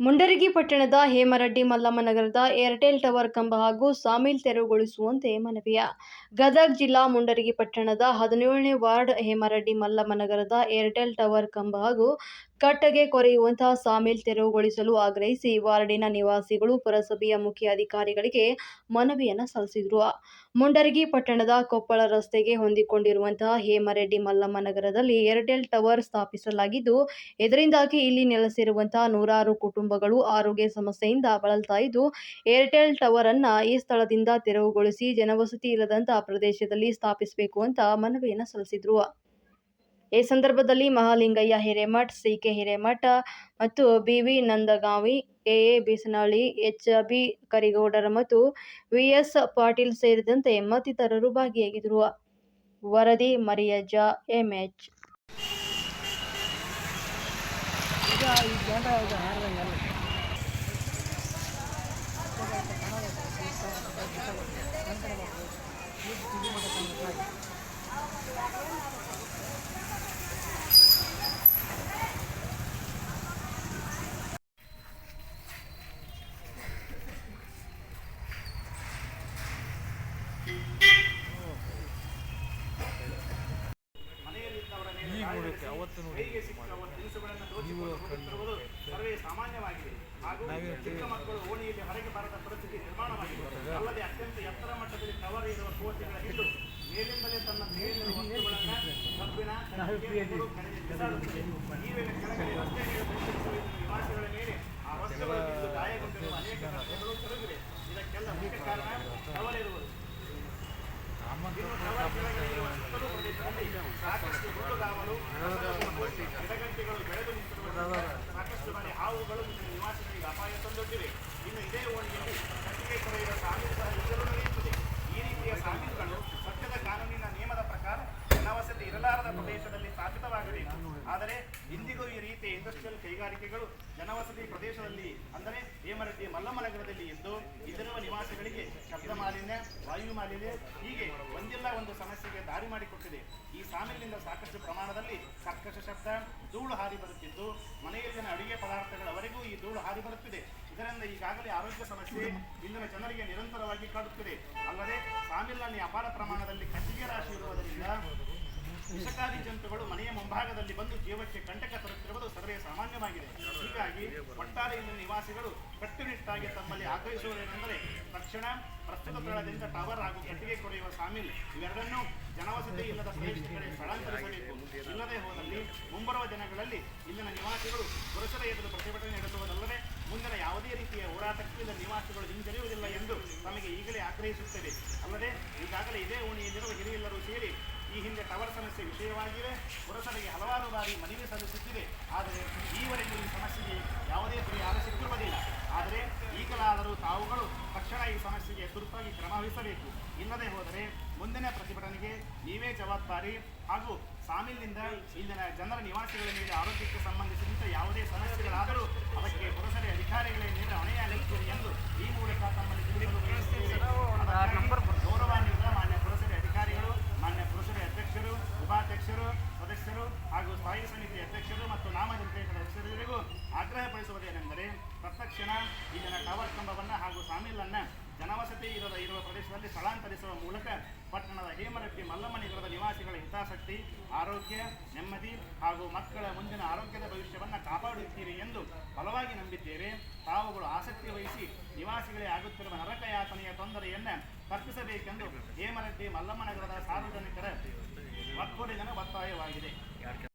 ಮುಂಡರಗಿ ಪಟ್ಟಣದ ಹೇಮರಡ್ಡಿ ಮಲ್ಲಮ್ಮ ನಗರದ Airtel tower ಕಂಬ ಹಾಗೂ ಸಾಮಿಲ್ ತೆರವುಗೊಳಿಸುವಂತೆ ಮನವಿಯ. ಗದಗ ಜಿಲ್ಲಾ ಮುಂಡರಗಿ ಪಟ್ಟಣದ ಹದಿನೇಳನೇ ವಾರ್ಡ್ ಹೇಮರಡ್ಡಿ ಮಲ್ಲಮ್ಮ ನಗರದ ಏರ್ಟೆಲ್ ಟವರ್ ಕಂಬ ಹಾಗೂ ಕಟ್ಟಗೆ ಕೊರೆಯುವಂತಹ ಸಾಮಿಲ್ ತೆರವುಗೊಳಿಸಲು ಆಗ್ರಹಿಸಿ ವಾರ್ಡಿನ ನಿವಾಸಿಗಳು, ಪುರಸಭೆಯ ಮುಖ್ಯ ಅಧಿಕಾರಿಗಳಿಗೆ ಮನವಿಯನ್ನು ಸಲ್ಲಿಸಿದರು. ಮುಂಡರಗಿ ಪಟ್ಟಣದ ಕೊಪ್ಪಳ ರಸ್ತೆಗೆ ಹೊಂದಿಕೊಂಡಿರುವಂತಹ ಹೇಮರೆಡ್ಡಿ ಮಲ್ಲಮ್ಮ ನಗರದಲ್ಲಿ ಏರ್ಟೆಲ್ ಟವರ್ ಸ್ಥಾಪಿಸಲಾಗಿದ್ದು, ಇದರಿಂದಾಗಿ ಇಲ್ಲಿ ನೆಲೆಸಿರುವಂತಹ ನೂರಾರು ಕುಟುಂಬಗಳು ಆರೋಗ್ಯ ಸಮಸ್ಯೆಯಿಂದ ಬಳಲ್ತಾ ಇದ್ದು, ಏರ್ಟೆಲ್ ಟವರ್ ಅನ್ನ ಈ ಸ್ಥಳದಿಂದ ತೆರವುಗೊಳಿಸಿ ಜನವಸತಿ ಇಲ್ಲದಂತಹ ಪ್ರದೇಶದಲ್ಲಿ ಸ್ಥಾಪಿಸಬೇಕು ಅಂತ ಮನವಿಯನ್ನು ಸಲ್ಲಿಸಿದ್ರು. ಈ ಸಂದರ್ಭದಲ್ಲಿ ಮಹಾಲಿಂಗಯ್ಯ ಹಿರೇಮಠ್, ಸಿಕೆ ಹಿರೇಮಠ ಮತ್ತು B V Nandagavi, A A Bisanahalli H B Karigoudar ಮತ್ತು ವಿ ಎಸ್ ಪಾಟೀಲ್ ಸೇರಿದಂತೆ ಮತ್ತಿತರರು ಭಾಗಿಯಾಗಿದ್ದರು. ವರದಿ ಮರಿಯಜ್ಜ ಎಂಎಚ್ ಅವತ್ತು ನೋಡಿ ನೀವು ಸರ್ವೇ ಸಾಮಾನ್ಯವಾಗಿದೆ. ಹಾಗೂ ಚಿಕ್ಕ ಮಕ್ಕಳು ಓಣಿಯಲ್ಲಿ ಹೊರಗೆ ಬರದ ಪರಿಸ್ಥಿತಿ ನಿರ್ಮಾಣವಾಗಿದೆ. ಅಲ್ಲದೆ ಅತ್ಯಂತ ಎತ್ತರ ಮಟ್ಟದಲ್ಲಿ ಕವರ್ ಇರುವ ಕೋಟೆಗಳ ಹಿಡಿದು ಮೇಲಿಂದಲೇ ತನ್ನ ಮೇಲಿನ ವಸ್ತುಗಳನ್ನು ಕಬ್ಬಿನ ಬಿಸಾಡುತ್ತದೆ. ಈ ವೇಳೆ ಕೆಳಗಡೆ ರಸ್ತೆ ಮೇಲೆ ನಿವಾಸಿಗಳ ಮೇಲೆ ಆ ವಸ್ತುಗಳು ಗಾಯಗೊಂಡಿರುವ ಅನೇಕ ರಸ್ತೆಗಳು Thank you. ಕೈಗಾರಿಕೆಗಳು ಜನವಸತಿ ಪ್ರದೇಶದಲ್ಲಿ, ಅಂದರೆ ಹೇಮರೆಡ್ಡಿ ಮಲ್ಲಮ್ಮ ನಗರದಲ್ಲಿ ಇದ್ದು, ಇಲ್ಲಿರುವ ನಿವಾಸಿಗಳಿಗೆ ಶಬ್ದ ಮಾಲಿನ್ಯ, ವಾಯು ಮಾಲಿನ್ಯ ಹೀಗೆ ಒಂದಿಲ್ಲ ಒಂದು ಸಮಸ್ಯೆಗೆ ದಾರಿ ಮಾಡಿಕೊಟ್ಟಿದೆ. ಈ ಸಾಮಿಲಿನಿಂದ ಸಾಕಷ್ಟು ಪ್ರಮಾಣದಲ್ಲಿ ಕರ್ಕಶ ಶಬ್ದ, ಧೂಳು ಹಾರಿ ಬರುತ್ತಿದ್ದು ಮನೆಯಲ್ಲಿನ ಅಡುಗೆ ಪದಾರ್ಥಗಳವರೆಗೂ ಈ ಧೂಳು ಹಾರಿ ಬರುತ್ತಿದೆ. ಇದರಿಂದ ಈಗಾಗಲೇ ಆರೋಗ್ಯ ಸಮಸ್ಯೆ ಇಲ್ಲಿನ ಜನರಿಗೆ ನಿರಂತರವಾಗಿ ಕಾಡುತ್ತಿದೆ. ಅಲ್ಲದೆ ಸಾಮಿಲ್ನಲ್ಲಿ ಅಪಾರ ಪ್ರಮಾಣದಲ್ಲಿ ಕಟ್ಟಿಗೆ ರಾಶಿ ಇರುವುದರಿಂದ ವಿಷಕಾರಿ ಜಂತುಗಳು ಮನೆಯ ಮುಂಭಾಗದಲ್ಲಿ ಬಂದು ಜೀವಕ್ಕೆ ಕಂಟಕ ತರುತ್ತಿರುವುದು ಸರ್ವೇ ಸಾಮಾನ್ಯವಾಗಿದೆ. ಹೀಗಾಗಿ ಒಟ್ಟಾರೆ ಇಲ್ಲಿನ ನಿವಾಸಿಗಳು ಕಟ್ಟುನಿಟ್ಟಾಗಿ ತಮ್ಮಲ್ಲಿ ಆಗ್ರಹಿಸುವುದೇನೆಂದರೆ ತಕ್ಷಣ ಪ್ರಸ್ತುತ ಸ್ಥಳದಿಂದ ಟವರ್ ಹಾಗೂ ಕಟ್ಟಿಗೆ ಕೊರೆಯುವ ಸಾಮಿಲ್ ಇವೆರಡನ್ನೂ ಜನವಸತಿ ಇಲ್ಲದ ಪ್ರದೇಶದ ಕಡೆ ಸ್ಥಳಾಂತರಿಸಬೇಕು. ಇಲ್ಲದೆ ಹೋದಲ್ಲಿ ಮುಂಬರುವ ದಿನಗಳಲ್ಲಿ ಇಲ್ಲಿನ ನಿವಾಸಿಗಳು ಪುರುಷರ ಎದುರು ಪ್ರತಿಭಟನೆ ನಡೆಸುವುದಲ್ಲದೆ ಮುಂದಿನ ಯಾವುದೇ ರೀತಿಯ ಹೋರಾಟಕ್ಕೂ ಇಲ್ಲಿನ ನಿವಾಸಿಗಳು ಹಿಂಜರಿಯುವುದಿಲ್ಲ ಎಂದು ತಮಗೆ ಈಗಲೇ ಆಗ್ರಹಿಸುತ್ತೇವೆ. ಅಲ್ಲದೆ ಈಗಾಗಲೇ ಇದೇ ಓಣಿಯಲ್ಲಿರುವ ಹಿರಿಯೆಲ್ಲರೂ ಸೇರಿ ಈ ಹಿಂದೆ ಟವರ್ ಸಮಸ್ಯೆ ವಿಷಯವಾಗಿವೆ ಪುರಸಭೆಗೆ ಹಲವಾರು ಬಾರಿ ಮನವಿ ಸಲ್ಲಿಸುತ್ತಿದೆ. ಆದರೆ ಈವರೆಗೂ ಈ ಸಮಸ್ಯೆಗೆ ಯಾವುದೇ ಪರಿಹಾರ ಸಿಕ್ಕಿರುವುದಿಲ್ಲ. ಆದರೆ ಈಗಲಾದರೂ ತಾವುಗಳು ತಕ್ಷಣ ಈ ಸಮಸ್ಯೆಗೆ ತುರ್ತಾಗಿ ಕ್ರಮ ವಹಿಸಬೇಕು. ಇಲ್ಲದೆ ಹೋದರೆ ಮುಂದಿನ ಪ್ರತಿಭಟನೆಗೆ ನೀವೇ ಜವಾಬ್ದಾರಿ ಹಾಗೂ ಸಾಮಿಲ್ನಿಂದ ಇಲ್ಲಿನ ಜನರ ನಿವಾಸಿಗಳ ಮೇಲೆ ಆರೋಗ್ಯಕ್ಕೆ ಸಂಬಂಧಿಸಿದಂತೆ ಯಾವುದೇ ಸಮಸ್ಯೆಗಳಾದರೂ ತತ್ಕ್ಷಣ ಇಲ್ಲಿನ ಟವರ್ ಕಂಬವನ್ನು ಹಾಗೂ ಸಾಮಿಲನ್ನು ಜನವಸತಿ ಇರದ ಇರುವ ಪ್ರದೇಶದಲ್ಲಿ ಸ್ಥಳಾಂತರಿಸುವ ಮೂಲಕ ಪಟ್ಟಣದ ಹೇಮರಟ್ಟಿ ಮಲ್ಲಮ್ಮ ನಗರದ ನಿವಾಸಿಗಳ ಹಿತಾಸಕ್ತಿ, ಆರೋಗ್ಯ, ನೆಮ್ಮದಿ ಹಾಗೂ ಮಕ್ಕಳ ಮುಂದಿನ ಆರೋಗ್ಯದ ಭವಿಷ್ಯವನ್ನು ಕಾಪಾಡುತ್ತೀರಿ ಎಂದು ಬಲವಾಗಿ ನಂಬಿದ್ದೇವೆ. ತಾವುಗಳು ಆಸಕ್ತಿ ವಹಿಸಿ ನಿವಾಸಿಗಳೇ ಆಗುತ್ತಿರುವ ನರಕ ಯಾತನೆಯ ತೊಂದರೆಯನ್ನು ತಪ್ಪಿಸಬೇಕೆಂದು ಹೇಮರಟ್ಟಿ ಮಲ್ಲಮ್ಮ ನಗರದ ಸಾರ್ವಜನಿಕರ ಒಕ್ಕೂಡಿನ ಒತ್ತಾಯವಾಗಿದೆ.